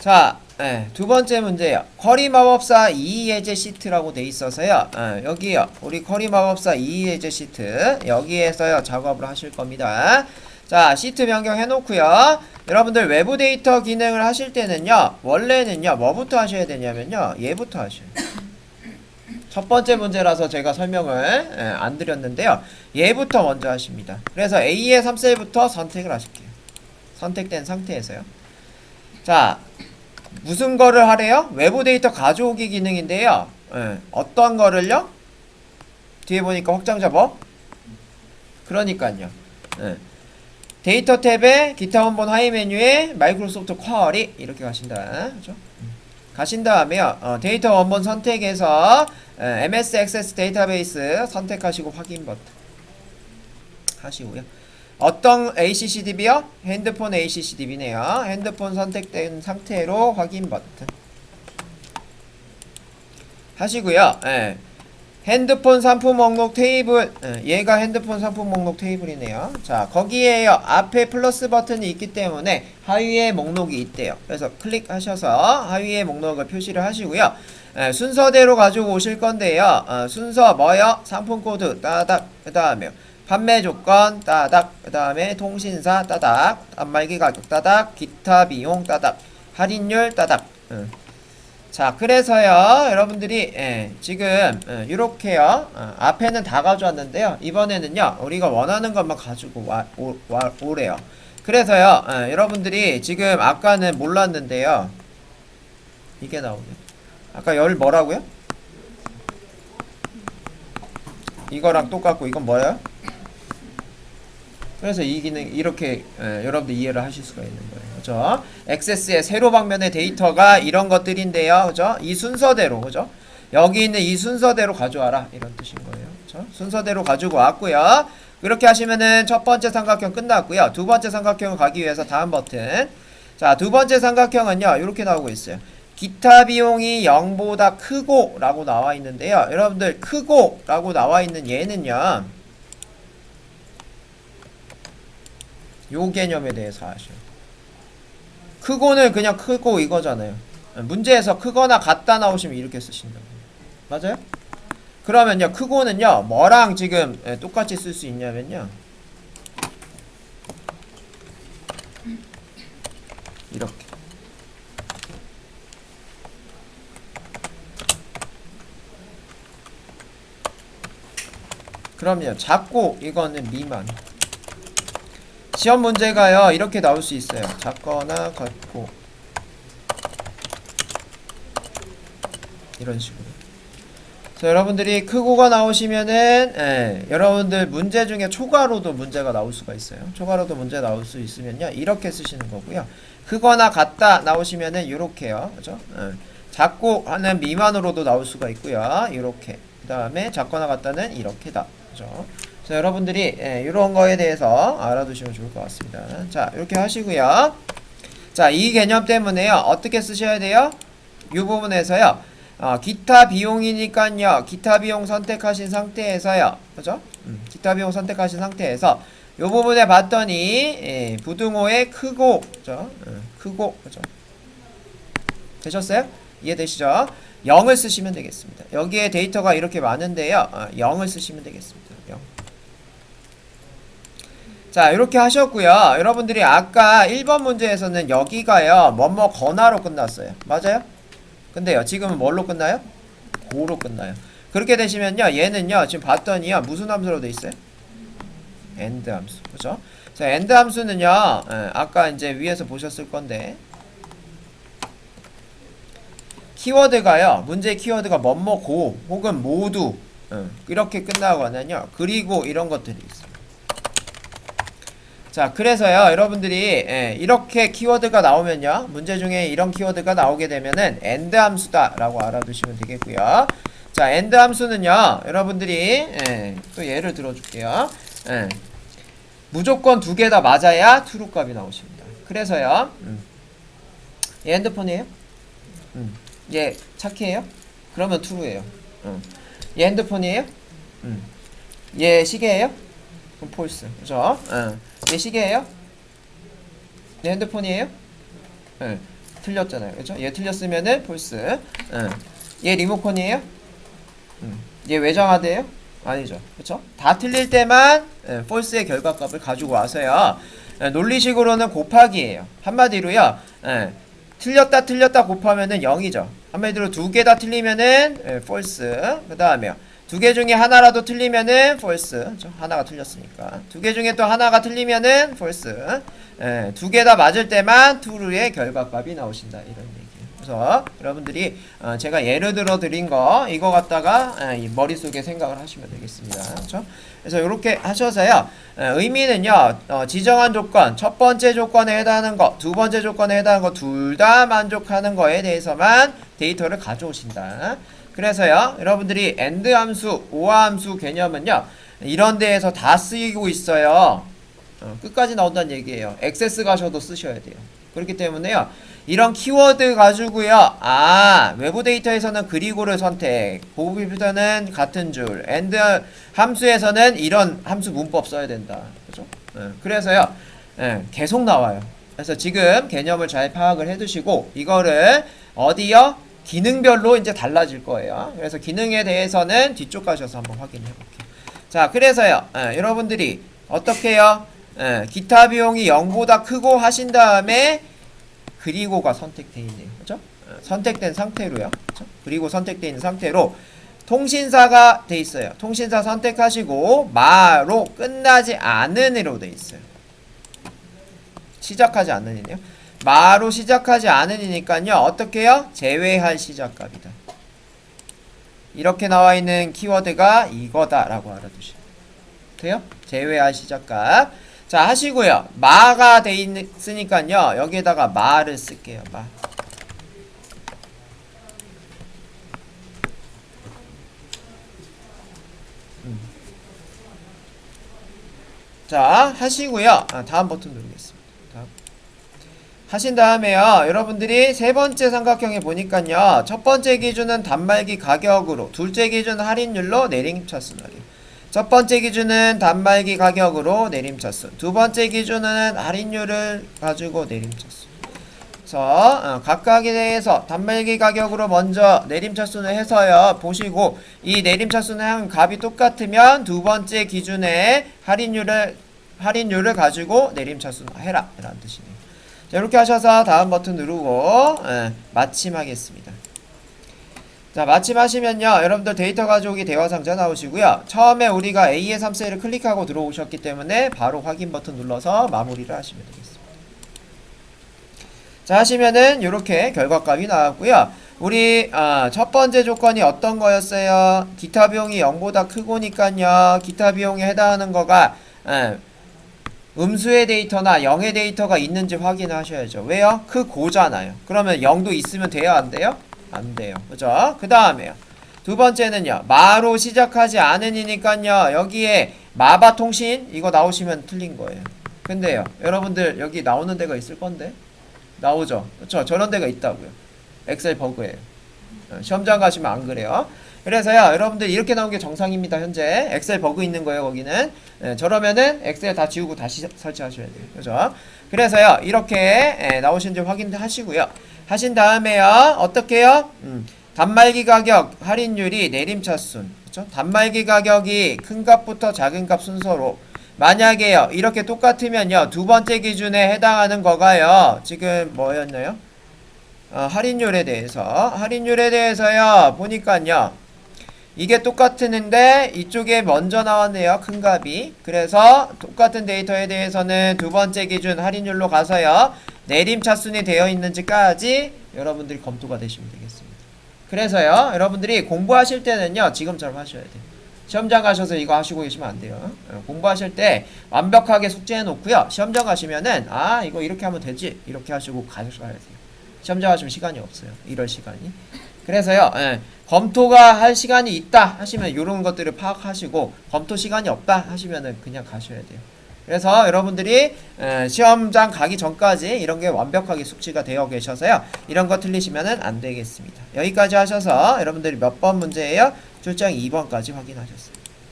자, 예, 두 번째 문제요. 커리 마법사 2예제 시트라고 돼 있어서요. 예, 여기요. 우리 커리 마법사 2예제 시트 여기에서요 작업을 하실 겁니다. 자, 시트 변경해 놓고요. 여러분들 외부 데이터 기능을 하실 때는요. 원래는요. 뭐부터 하셔야 되냐면요. 얘부터 하셔요. 첫 번째 문제라서 제가 설명을 예, 안 드렸는데요. 얘부터 먼저 하십니다. 그래서 A의 3셀부터 선택을 하실게요. 선택된 상태에서요. 자, 무슨 거를 하래요? 외부 데이터 가져오기 기능인데요. 예, 어떤 거를요? 뒤에 보니까 확장 작업. 그러니까요. 예. 데이터 탭에 기타 원본 하이 메뉴에 마이크로소프트 쿼리 이렇게 가신다. 그죠? 가신 다음에요. 어, 데이터 원본 선택해서 예, MS 액세스 데이터베이스 선택하시고 확인 버튼 하시고요. 어떤 ACCDB요? 핸드폰 ACCDB네요. 핸드폰 선택된 상태로 확인 버튼 하시고요. 예. 핸드폰 상품 목록 테이블 예, 얘가 핸드폰 상품 목록 테이블이네요. 자 거기에요. 앞에 플러스 버튼이 있기 때문에 하위에 목록이 있대요. 그래서 클릭하셔서 하위에 목록을 표시를 하시고요. 예, 순서대로 가지고 오실 건데요. 어, 순서 뭐요? 상품 코드 따닥 그 다음에 판매 조건 따닥. 그 다음에 통신사 따닥. 단말기 가격 따닥. 기타 비용 따닥. 할인율 따닥. 응. 자 그래서요 여러분들이 예, 지금 이렇게요. 어, 앞에는 다 가져왔는데요. 이번에는요 우리가 원하는 것만 가지고 와, 오, 와, 오래요. 그래서요 예, 여러분들이 지금 아까는 몰랐는데요. 이게 나오네. 아까 열 뭐라고요? 이거랑 똑같고 이건 뭐예요? 그래서 이 기능 이렇게 예, 여러분들 이해를 하실 수가 있는 거예요. 그죠? 액세스의 세로 방면의 데이터가 이런 것들인데요. 그죠? 이 순서대로 그죠? 여기 있는 이 순서대로 가져와라 이런 뜻인 거예요. 그죠? 순서대로 가지고 왔고요. 그렇게 하시면은 첫 번째 삼각형 끝났고요. 두 번째 삼각형을 가기 위해서 다음 버튼. 자, 두 번째 삼각형은요. 이렇게 나오고 있어요. 기타 비용이 0보다 크고 라고 나와 있는데요. 여러분들 크고 라고 나와 있는 얘는요. 요 개념에 대해서 아셔요. 크고는 그냥 크고 이거잖아요. 문제에서 크거나 같다 나오시면 이렇게 쓰신다고. 맞아요? 그러면요, 크고는요, 뭐랑 지금 예, 똑같이 쓸 수 있냐면요. 이렇게. 그럼요, 작고 이거는 미만. 시험 문제가요. 이렇게 나올 수 있어요. 작거나 같고. 이런 식으로. 자 여러분들이 크고가 나오시면은 예, 여러분들 문제 중에 초과로도 문제가 나올 수가 있어요. 초과로도 문제 나올 수 있으면요. 이렇게 쓰시는 거고요. 크거나 같다 나오시면은 이렇게요. 그죠? 예, 작고 하는 미만으로도 나올 수가 있고요. 이렇게. 그 다음에 작거나 같다는 이렇게다. 그죠 자, 여러분들이 예, 이런 거에 대해서 알아두시면 좋을 것 같습니다. 자, 이렇게 하시고요. 자, 이 개념 때문에요. 어떻게 쓰셔야 돼요? 이 부분에서요. 어, 기타 비용이니까요. 기타 비용 선택하신 상태에서요. 그죠? 음, 기타 비용 선택하신 상태에서 이 부분에 봤더니 예, 부등호의 크고 그죠? 음, 크고 그죠? 되셨어요? 이해되시죠? 0을 쓰시면 되겠습니다. 여기에 데이터가 이렇게 많은데요. 어, 0을 쓰시면 되겠습니다. 0. 자 이렇게 하셨고요 여러분들이 아까 1번 문제에서는 여기가요 뭐뭐 건화로 끝났어요 맞아요? 근데요 지금은 뭘로 끝나요? 고로 끝나요 그렇게 되시면요 얘는요 지금 봤더니요 무슨 함수로 돼 있어요? 엔드 함수 그죠? 자 엔드 함수는요 예, 아까 이제 위에서 보셨을 건데 키워드가요 문제 키워드가 뭐뭐 고 혹은 모두 예, 이렇게 끝나거든요 그리고 이런 것들이 있어요 자 그래서요 여러분들이 예, 이렇게 키워드가 나오면요 문제 중에 이런 키워드가 나오게 되면은 엔드 함수다 라고 알아두시면 되겠고요 자 엔드 함수는요 여러분들이 예, 또 예를 들어줄게요 예, 무조건 두 개 다 맞아야 트루 값이 나오십니다 그래서요 음, 얘 핸드폰이에요? 음, 얘 차키예요? 그러면 트루예요 음. 얘 핸드폰이에요? 음. 얘 시계예요? 그럼 폴스 그죠? 음. 얘 시계예요? 얘 핸드폰이에요? 네. 틀렸잖아요. 그렇죠? 얘 틀렸으면은 폴스. 응. 얘 리모컨이에요? 응. 얘 외장하드예요? 아니죠. 그렇죠? 다 틀릴 때만 예, 폴스의 결과값을 가지고 와서요. 예, 논리식으로는 곱하기예요. 한마디로요. 예, 틀렸다 틀렸다 곱하면은 0이죠. 한마디로 두 개 다 틀리면은 예, false. 그다음에요. 두 개 중에 하나라도 틀리면은 false. 하나가 틀렸으니까. 두 개 중에 또 하나가 틀리면은 false. 예, 두개 다 맞을 때만 true의 결과값이 나오신다. 이런 얘기예요. 그래서 여러분들이 어, 제가 예를 들어 드린 거 이거 갖다가 예, 이 머릿속에 생각을 하시면 되겠습니다. 그렇죠? 그래서 이렇게 하셔서요. 예, 의미는요. 어, 지정한 조건, 첫 번째 조건에 해당하는 거, 두 번째 조건에 해당하는 거 둘 다 만족하는 거에 대해서만 데이터를 가져오신다. 그래서요. 여러분들이 AND 함수, OR 함수 개념은요. 이런 데에서 다 쓰이고 있어요. 어, 끝까지 나온다는 얘기예요. 액세스 가셔도 쓰셔야 돼요. 그렇기 때문에요. 이런 키워드 가지고요. 아, 외부 데이터에서는 그리고를 선택, 보기부터는 같은 줄, and 함수에서는 이런 함수 문법 써야 된다. 그죠? 예, 그래서요. 예, 계속 나와요. 그래서 지금 개념을 잘 파악을 해 두시고 이거를 어디요? 기능별로 이제 달라질 거예요. 그래서 기능에 대해서는 뒤쪽 가셔서 한번 확인해 볼게요. 자, 그래서요. 예, 여러분들이 어떻게 해요? 예, 기타 비용이 0보다 크고 하신 다음에 그리고가 선택되어 있네요. 그죠? 어, 선택된 상태로요. 그죠? 그리고 선택되어 있는 상태로 통신사가 돼 있어요. 통신사 선택하시고 마로 끝나지 않은 이로 돼 있어요. 시작하지 않는 이네요. 마로 시작하지 않은 이니까요. 어떻게 해요? 제외할 시작값이다. 이렇게 나와 있는 키워드가 이거다라고 알아두시면 돼요. 제외할 시작값. 자 하시고요. 마가 돼 있으니까요. 여기에다가 마를 쓸게요. 마. 음. 자 하시고요. 아, 다음 버튼 누르겠습니다. 하신 다음에요. 여러분들이 세 번째 삼각형에 보니까요. 첫 번째 기준은 단말기 가격으로, 둘째 기준 할인율로 내림차순하기. 첫 번째 기준은 단말기 가격으로 내림차순. 두 번째 기준은 할인율을 가지고 내림차순. 어, 각각에 대해서 단말기 가격으로 먼저 내림차순을 해서요. 보시고 이 내림차순의 값이 똑같으면 두 번째 기준의 할인율을 할인율을 가지고 내림차순 해라. 이런 뜻이네요. 자, 이렇게 하셔서 다음 버튼 누르고 예, 마침하겠습니다. 자 마침하시면요. 여러분들 데이터 가져오기 대화 상자 나오시고요. 처음에 우리가 A의 3셀을 클릭하고 들어오셨기 때문에 바로 확인 버튼 눌러서 마무리를 하시면 되겠습니다. 자 하시면은 이렇게 결과값이 나왔고요. 우리 아, 첫 번째 조건이 어떤 거였어요? 기타 비용이 0보다 크고니까요. 기타 비용에 해당하는 거가 예, 음수의 데이터나 0의 데이터가 있는지 확인하셔야죠 왜요? 크고잖아요 그러면 0도 있으면 돼요 안 돼요? 안 돼요. 그죠? 그 다음에요. 두 번째는요. 마로 시작하지 않으니까요. 여기에 마바 통신 이거 나오시면 틀린 거예요. 근데요. 여러분들 여기 나오는 데가 있을 건데. 나오죠. 그렇죠? 저런 데가 있다고요. 엑셀 버그예요. 어, 시험장 가시면 안 그래요. 그래서요. 여러분들 이렇게 나온 게 정상입니다. 현재 엑셀 버그 있는 거예요. 거기는. 예, 저러면은 엑셀 다 지우고 다시 설치하셔야 돼요. 그죠? 그래서요. 이렇게 예, 나오신지 확인하시고요. 하신 다음에요. 어떻게 해요? 음, 단말기 가격 할인율이 내림차순. 그렇죠? 단말기 가격이 큰 값부터 작은 값 순서로 만약에요. 이렇게 똑같으면요. 두 번째 기준에 해당하는 거가요. 지금 뭐였나요? 어, 할인율에 대해서 할인율에 대해서요. 보니까요. 이게 똑같은데 이쪽에 먼저 나왔네요. 큰 값이. 그래서 똑같은 데이터에 대해서는 두 번째 기준 할인율로 가서요. 내림 차순이 되어 있는지까지 여러분들이 검토가 되시면 되겠습니다. 그래서요. 여러분들이 공부하실 때는요. 지금처럼 하셔야 돼요. 시험장 가셔서 이거 하시고 계시면 안 돼요. 어, 공부하실 때 완벽하게 숙제해 놓고요. 시험장 가시면은 아 이거 이렇게 하면 되지 이렇게 하시고 가셔야 돼요. 시험장 가시면 시간이 없어요. 이럴 시간이. 그래서요. 예, 검토가 할 시간이 있다 하시면 이런 것들을 파악하시고 검토 시간이 없다 하시면은 그냥 가셔야 돼요. 그래서 여러분들이 에, 시험장 가기 전까지 이런 게 완벽하게 숙지가 되어 계셔서요. 이런 거 틀리시면은 안 되겠습니다. 여기까지 하셔서 여러분들이 몇 번 문제예요? 출장 2번까지 확인하셨습니다.